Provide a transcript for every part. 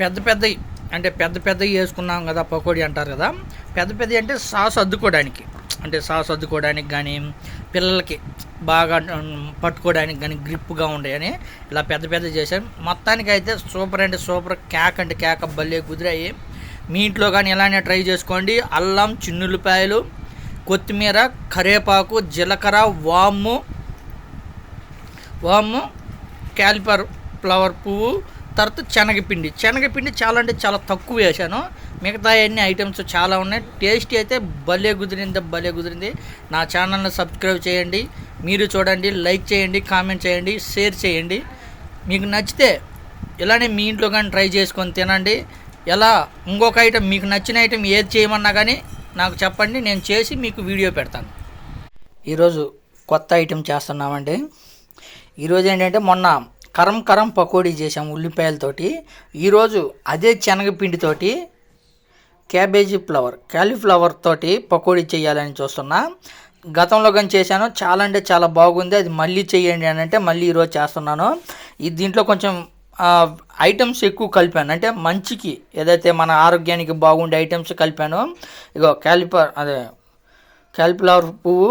పెద్ద పెద్దవి అంటే పెద్ద పెద్దవి వేసుకున్నాం కదా పకోడీ అంటారు కదా. పెద్ద పెద్దవి అంటే సాస్ అద్దుకోవడానికి. అంటే సాస్ అద్దుకోవడానికి కానీ పిల్లలకి బాగా పట్టుకోవడానికి కానీ గ్రిప్గా ఉండేయని ఇలా పెద్ద పెద్ద చేశాను మొత్తానికి అయితే సూపర్ అంటే సూపర్ కేక్ అంటే కేక్ భలే కుదిరాయి. మీ ఇంట్లో కానీ ఇలానే ట్రై చేసుకోండి. అల్లం చిన్నుల్లిపాయలు కొత్తిమీర కరివేపాకు జీలకర్ర వాము వాము క్యాలిపర్ ఫ్లవర్ పువ్వు తర్వాత శనగపిండి. శనగపిండి చాలా అంటే చాలా తక్కువ వేసాను మిగతా అన్ని ఐటమ్స్ చాలా ఉన్నాయి. టేస్ట్ అయితే భలే కుదిరింది భలే కుదిరింది. నా ఛానల్ని సబ్స్క్రైబ్ చేయండి. మీరు చూడండి లైక్ చేయండి కామెంట్ చేయండి షేర్ చేయండి. మీకు నచ్చితే ఇలానే మీ ఇంట్లో కానీ ట్రై చేసుకొని తినండి. ఎలా? ఇంకొక ఐటెం మీకు నచ్చిన ఐటెం ఏది చేయమన్నా కానీ నాకు చెప్పండి. నేను చేసి మీకు వీడియో పెడతాను. ఈరోజు కొత్త ఐటెం చేస్తున్నామండి. ఈరోజు ఏంటంటే మొన్న కరం కరం పకోడీ చేసాం ఉల్లిపాయలతోటి. ఈరోజు అదే శనగపిండితోటి క్యాబేజీ ఫ్లవర్ క్యాలీఫ్లవర్ తోటి పకోడీ చేయాలని చూస్తున్నా. గతంలో కానీ చేశాను చాలా అంటే చాలా బాగుంది. అది మళ్ళీ చేయండి అని అంటే మళ్ళీ ఈరోజు చేస్తున్నాను. ఈ దీంట్లో కొంచెం ఐటమ్స్ ఎక్కువ కలిపాను. అంటే మంచికి ఏదైతే మన ఆరోగ్యానికి బాగుండే ఐటమ్స్ కలిపాను ఇగో క్యాలిఫర్ అదే క్యాలిఫ్లవర్ పువ్వు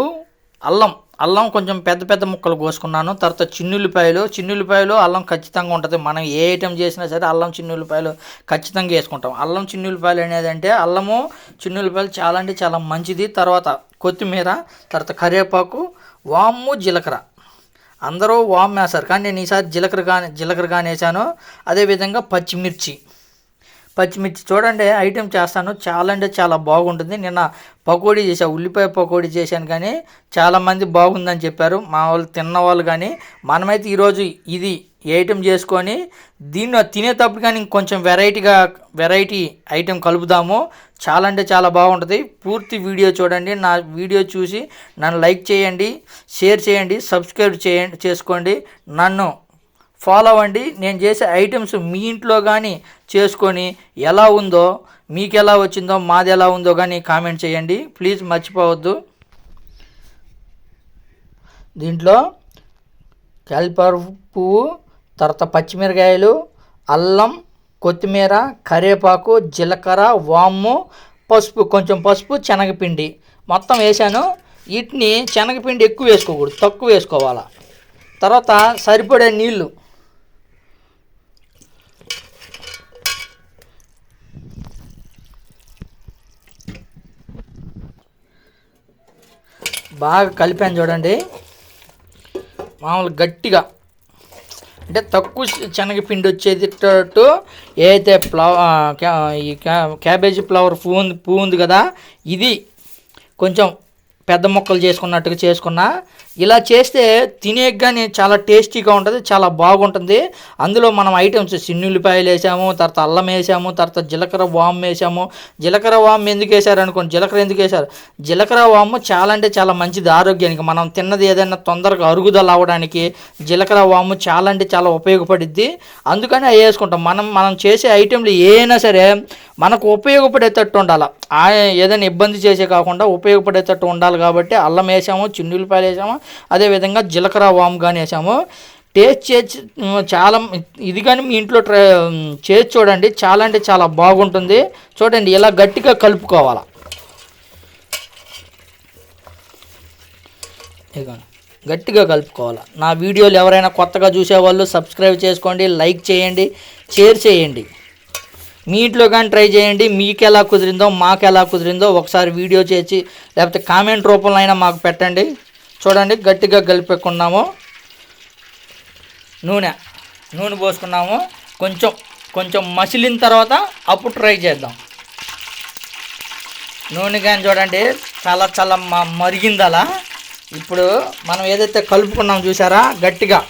అల్లం అల్లం కొంచెం పెద్ద పెద్ద ముక్కలు కోసుకున్నాను. తర్వాత చిన్నుల్లిపాయలు చిన్నుల్లిపాయలు అల్లం ఖచ్చితంగా ఉంటుంది. మనం ఏ ఐటెం చేసినా సరే అల్లం చిన్నుల్లిపాయలు ఖచ్చితంగా వేసుకుంటాం. అల్లం చిన్నుల్లిపాయలు అనేది అంటే అల్లము చిన్నుల్లిపాయలు చాలా అంటే చాలా మంచిది. తర్వాత కొత్తిమీర తర్వాత కరివేపాకు వాము జీలకర్ర. అందరూ వామ్ వేస్తారు. కానీ నేను ఈసారి జీలకర్ర కానీ జీలకర్ర కానీ వేసాను. అదేవిధంగా పచ్చిమిర్చి. పచ్చిమిర్చి చూడండి ఐటెం చేస్తాను. చాలా అంటే చాలా బాగుంటుంది. నిన్న పకోడీ చేసా ఉల్లిపాయ పకోడీ చేశాను కానీ చాలామంది బాగుందని చెప్పారు. మా వాళ్ళు తిన్న వాళ్ళు కానీ మనమైతే ఈరోజు ఇది ఈ ఐటెం చేసుకొని దీన్ని తినేటప్పుడు కానీ కొంచెం వెరైటీగా వెరైటీ ఐటెం కలుపుదాము. చాలా అంటే చాలా బాగుంటుంది. పూర్తి వీడియో చూడండి. నా వీడియో చూసి నన్ను లైక్ చేయండి షేర్ చేయండి సబ్స్క్రైబ్ చేయండి చేసుకోండి. నన్ను ఫాలో అవ్వండి. నేను చేసే ఐటమ్స్ మీ ఇంట్లో కానీ చేసుకొని ఎలా ఉందో మీకు ఎలా వచ్చిందో మాది ఎలా ఉందో కానీ కామెంట్ చేయండి. ప్లీజ్ మర్చిపోవద్దు. దీంట్లో క్యాలిపర్ పువ్వు తర్వాత పచ్చిమిరకాయలు అల్లం కొత్తిమీర కరివేపాకు జీలకర్ర వాము పసుపు కొంచెం పసుపు శనగపిండి. మొత్తం వేసాను వీటిని శనగపిండి ఎక్కువ వేసుకోకూడదు. తక్కువ వేసుకోవాలా. తర్వాత సరిపడే నీళ్ళు. బాగా కలిపాను చూడండి. మామూలు గట్టిగా. అంటే తక్కువ శనగపిండి వచ్చేటట్టు ఏదైతే ఫ్లవ ఈ క్యాబేజీ ఫ్లవర్ పువ్వు ఉంది పువ్వు ఉంది కదా ఇది కొంచెం పెద్ద ముక్కలు చేసుకున్నట్టుగా చేసుకున్నా ఇలా చేస్తే తినేగానే చాలా టేస్టీగా ఉంటుంది చాలా బాగుంటుంది. అందులో మనం ఐటమ్స్ సిన్నుల్లిపాయలు వేసాము తర్వాత అల్లం వేసాము తర్వాత జీలకర్ర వామ్ వేసాము. జీలకర్ర వామ్ ఎందుకు వేసారు అనుకోండి జీలకర్ర ఎందుకు వేసారు? జీలకర్ర వాము చాలా అంటే చాలా మంచిది ఆరోగ్యానికి. మనం తిన్నది ఏదైనా తొందరగా అరుగుదల అవ్వడానికి జీలకర్ర వాము చాలా అంటే చాలా ఉపయోగపడిద్ది. అందుకని అవి వేసుకుంటాం. మనం మనం చేసే ఐటెంలు ఏమైనా సరే మనకు ఉపయోగపడేటట్టు ఉండాలి. ఏదైనా ఇబ్బంది చేసే కాకుండా ఉపయోగపడేటట్టు ఉండాలి కాబట్టి అల్లం వేసాము చిన్నులపాయలు వేసాము అదేవిధంగా జీలకర్ర వామ్ కానీ వేసాము. టేస్ట్ చేసి చాలా ఇది కానీ మీ ఇంట్లో ట్రై చేసి చూడండి. చాలా అంటే చాలా బాగుంటుంది. చూడండి ఇలా గట్టిగా కలుపుకోవాలి. ఇదిగోండి గట్టిగా కలుపుకోవాలి. నా వీడియోలు ఎవరైనా కొత్తగా చూసేవాళ్ళు సబ్స్క్రైబ్ చేసుకోండి లైక్ చేయండి షేర్ చేయండి. మీ ఇంట్లో కానీ ట్రై చేయండి. మీకు ఎలా కుదిరిందో మాకు ఎలా కుదిరిందో ఒకసారి వీడియో చేసి లేకపోతే కామెంట్ రూపంలో అయినా మాకు పెట్టండి. చూడండి గట్టిగా కలిపెక్కున్నాము నూనె నూనె పోసుకున్నాము. కొంచెం కొంచెం మసిలిన తర్వాత అప్పుడు ట్రై చేద్దాం. నూనె కానీ చూడండి చాలా చాలా మరిగింది అలా. ఇప్పుడు మనం ఏదైతే కలుపుకున్నాం చూసారా గట్టిగా.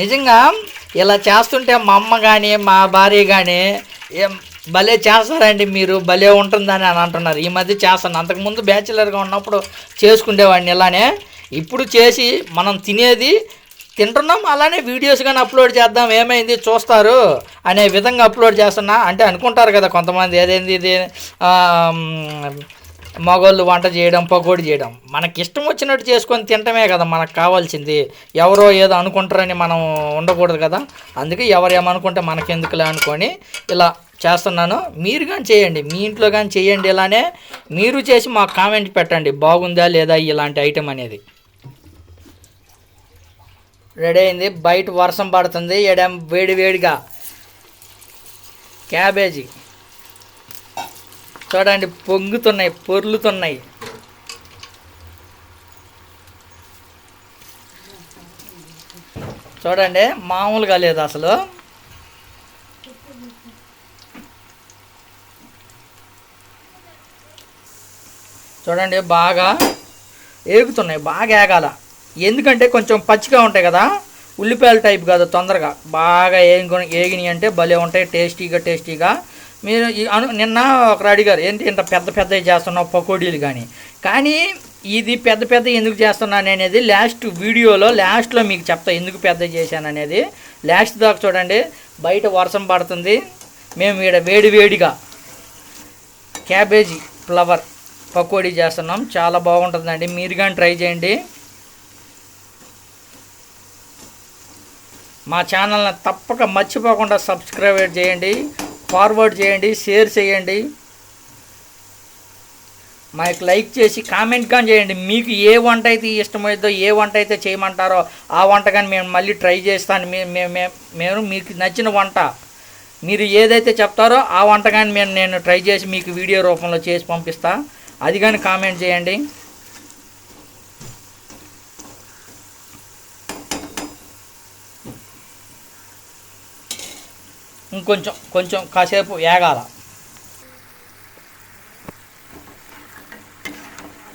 నిజంగా ఇలా చేస్తుంటే మా అమ్మ కానీ మా భార్య కానీ ఏం భలే చేస్తారండి మీరు భలే ఉంటుందని అని అంటున్నారు. ఈ మధ్య చేస్తాను. అంతకుముందు బ్యాచిలర్గా ఉన్నప్పుడు చేసుకునేవాడిని ఇలానే. ఇప్పుడు చేసి మనం తినేది తింటున్నాం అలానే వీడియోస్ కానీ అప్లోడ్ చేద్దాం ఏమైంది చూస్తారు అనే విధంగా అప్లోడ్ చేస్తున్నా. అంటే అనుకుంటారు కదా కొంతమంది ఏదైంది ఇది? మగోళ్ళు మగవాళ్ళు వంట చేయడం పకోడి చేయడం. మనకి ఇష్టం వచ్చినట్టు చేసుకొని తినటమే కదా మనకు కావాల్సింది. ఎవరో ఏదో అనుకుంటారని మనం ఉండకూడదు కదా. అందుకే ఎవరు ఏమనుకుంటే మనకెందుకులే అనుకొని ఇలా చేస్తున్నాను. మీరు కానీ చేయండి. మీ ఇంట్లో కానీ చేయండి ఇలానే. మీరు చేసి మాకు కామెంట్ పెట్టండి. బాగుందా లేదా ఇలాంటి ఐటెం అనేది. రెడీ అయింది. బయట వర్షం పడుతుంది. ఎడం వేడి వేడిగా. క్యాబేజీ. చూడండి పొంగుతున్నాయి పొర్లుతున్నాయి. చూడండి మామూలుగా లేదు అసలు. చూడండి బాగా ఏగుతున్నాయి బాగా ఏగాల. ఎందుకంటే కొంచెం పచ్చిగా ఉంటాయి కదా ఉల్లిపాయల టైప్ కాదు తొందరగా. బాగా ఏగి ఏగినాయి అంటే భలే ఉంటాయి టేస్టీగా టేస్టీగా. మీరు అను నిన్న ఒకరు అడిగారు ఏంటి ఇంత పెద్ద పెద్దవి చేస్తున్నావు పకోడీలు కానీ కానీ ఇది పెద్ద పెద్ద ఎందుకు చేస్తున్నాను అనేది లాస్ట్ వీడియోలో లాస్ట్లో మీకు చెప్తా ఎందుకు పెద్ద చేశాను అనేది. లాస్ట్ దాకా చూడండి బయట వర్షం పడుతుంది. మేము ఇక్కడ వేడి వేడిగా క్యాబేజీ ఫ్లవర్ పకోడీ చేస్తున్నాం. చాలా బాగుంటుందండి. మీరు కానీ ట్రై చేయండి. మా ఛానల్ని తప్పక మర్చిపోకుండా సబ్స్క్రైబ్ చేయండి. ఫార్వర్డ్ చేయండి షేర్ చేయండి. మాకు లైక్ చేసి కామెంట్ కానీ చేయండి. మీకు ఏ వంట అయితే ఇష్టమైందో ఏ వంట అయితే చేయమంటారో ఆ వంట కానీ మేము మళ్ళీ ట్రై చేస్తాను. మేము మీకు నచ్చిన వంట మీరు ఏదైతే చెప్తారో ఆ వంట కానీ మేము నేను ట్రై చేసి మీకు వీడియో రూపంలో చేసి పంపిస్తా. అది కానీ కామెంట్ చేయండి. ఇంకొంచెం కొంచెం కాసేపు ఏగాల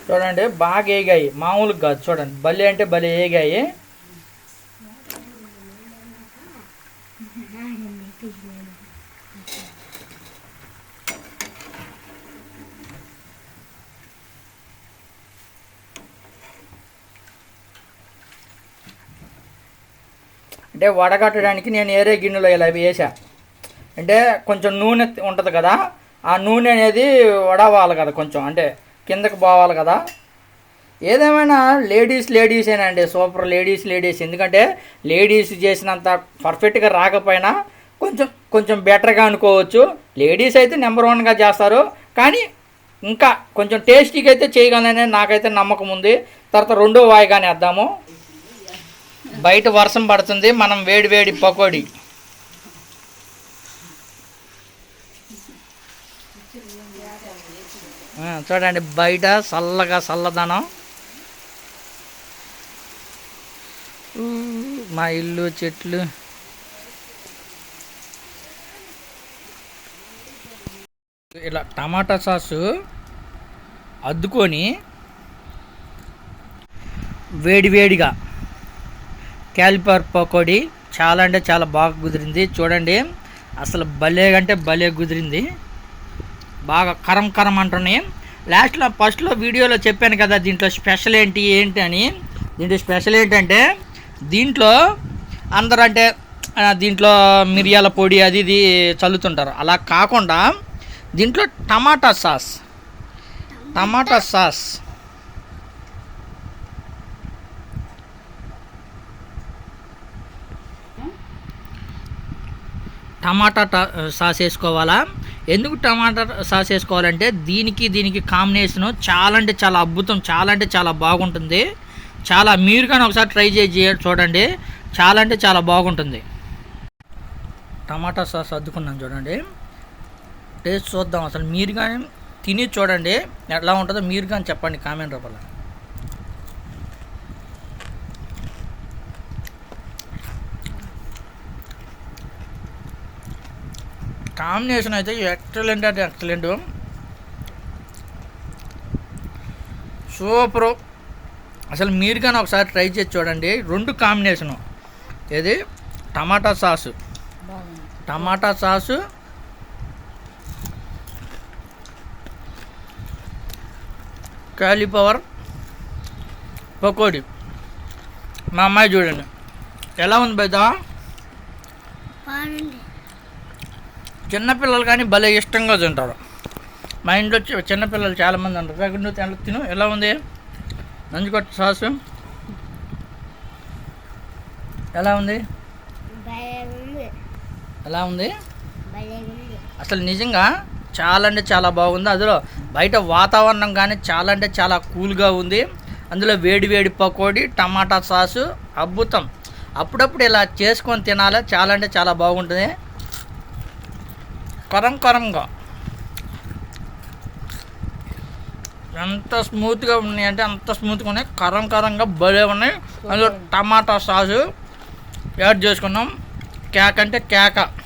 చూడండి బాగా ఏగాయి. మామూలుగా కాదు చూడండి. భలే అంటే భలే ఏగాయి. అంటే వడగట్టడానికి నేను ఏరే గిన్నెలో ఇలా వేసా అంటే కొంచెం నూనె ఉంటుంది కదా ఆ నూనె అనేది వడవాలి కదా కొంచెం అంటే కిందకి పోవాలి కదా. ఏదేమైనా లేడీస్ లేడీసేనండి సూపర్ లేడీస్ లేడీస్ ఎందుకంటే లేడీస్ చేసినంత పర్ఫెక్ట్గా రాకపోయినా కొంచెం కొంచెం బెటర్గా అనుకోవచ్చు. లేడీస్ అయితే నెంబర్ వన్గా చేస్తారు కానీ ఇంకా కొంచెం టేస్టీగా అయితే చేయగలనని నాకైతే నమ్మకం ఉంది. తర్వాత రెండో వాయిగానే వేద్దాము. బయట వర్షం పడుతుంది మనం వేడి వేడి పకోడీ ఆ, చూడండి బయట చల్లగా చల్లదనం. మా ఇల్లు చెట్లు. ఇలా టమాటా సాసు అద్దుకొని వేడివేడిగా క్యాలిపర్ పకోడీ చాలా అంటే చాలా బాగా కుదిరింది. చూడండి అసలు భలే అంటే భలే కుదిరింది. బాగా కరం కరం అంటున్నాయి. లాస్ట్లో ఫస్ట్లో వీడియోలో చెప్పాను కదా దీంట్లో స్పెషల్ ఏంటి ఏంటి అని. దీంట్లో స్పెషల్ ఏంటంటే దీంట్లో అందరూ అంటే దీంట్లో మిరియాల పొడి అది ఇది చల్లుతుంటారు. అలా కాకుండా దీంట్లో టమాటా సాస్. Tomato sauce. టమాటా ట- సాస్ వేసుకోవాలా? ఎందుకు టమాటా సాస్ వేసుకోవాలంటే దీనికి దీనికి కాంబినేషన్ చాలా అంటే చాలా అద్భుతం చాలా అంటే చాలా బాగుంటుంది. చాలా మీరు కానీ ఒకసారి ట్రై చేసి చూడండి. చాలా అంటే చాలా బాగుంటుంది. టమాటా సాస్ అద్దుకున్నాను చూడండి. టేస్ట్ చూద్దాం అసలు మీరు కానీ తిని చూడండి. ఎలా ఉంటుందో మీరు కానీ చెప్పండి కామెంట్ రూపంలో. కాంబినేషన్ అయితే ఎక్సలెంట్ అంటే ఎక్సలెంట్. సూపరు. అసలు మీరు కానీ ఒకసారి ట్రై చేసి చూడండి. రెండు కాంబినేషను. ఏది? Tomato sauce. Tomato sauce. Cauliflower pakodi. మా అమ్మాయి చూడండి. ఎలా ఉంది బయట చిన్నపిల్లలు కానీ భలే ఇష్టంగా తింటారు. మా ఇంట్లో చిన్నపిల్లలు చాలామంది ఉంటారు దగ్గర నువ్వు తిన- తిను ఎలా ఉంది? నంచుకొట్టు సాసు. ఎలా ఉంది? ఎలా ఉంది? అసలు నిజంగా చాలా అంటే చాలా బాగుంది. అందులో బయట వాతావరణం కానీ చాలా అంటే చాలా కూల్గా ఉంది. అందులో వేడి వేడి పకోడీ టమాటా సాసు అద్భుతం. అప్పుడప్పుడు ఇలా చేసుకొని తినాలి? చాలా అంటే చాలా బాగుంటుంది. కరం కరంగా. ఎంత స్మూత్గా ఉన్నాయి అంటే అంత స్మూత్గా ఉన్నాయి. కరం కరంగా భలే ఉన్నాయి. అందులో టమాటా సాసు యాడ్ చేసుకున్నాం. కేక్ అంటే కేక.